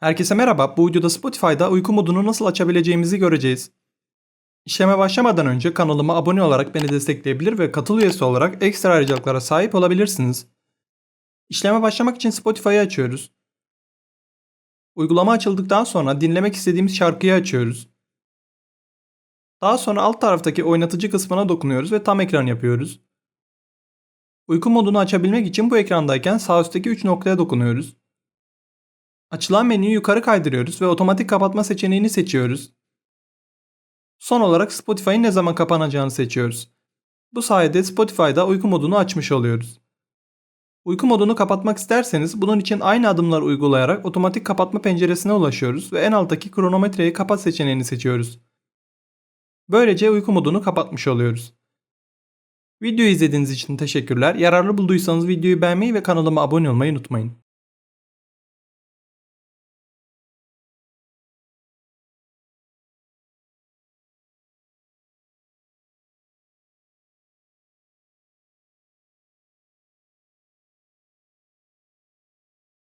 Herkese merhaba. Bu videoda Spotify'da uyku modunu nasıl açabileceğimizi göreceğiz. İşleme başlamadan önce kanalıma abone olarak beni destekleyebilir ve katıl üyesi olarak ekstra ayrıcalıklara sahip olabilirsiniz. İşleme başlamak için Spotify'ı açıyoruz. Uygulama açıldıktan sonra dinlemek istediğimiz şarkıyı açıyoruz. Daha sonra alt taraftaki oynatıcı kısmına dokunuyoruz ve tam ekran yapıyoruz. Uyku modunu açabilmek için bu ekrandayken sağ üstteki 3 noktaya dokunuyoruz. Açılan menüyü yukarı kaydırıyoruz ve otomatik kapatma seçeneğini seçiyoruz. Son olarak Spotify'ın ne zaman kapanacağını seçiyoruz. Bu sayede Spotify'da uyku modunu açmış oluyoruz. Uyku modunu kapatmak isterseniz bunun için aynı adımlar uygulayarak otomatik kapatma penceresine ulaşıyoruz ve en alttaki kronometreyi kapat seçeneğini seçiyoruz. Böylece uyku modunu kapatmış oluyoruz. Videoyu izlediğiniz için teşekkürler. Yararlı bulduysanız videoyu beğenmeyi ve kanalıma abone olmayı unutmayın.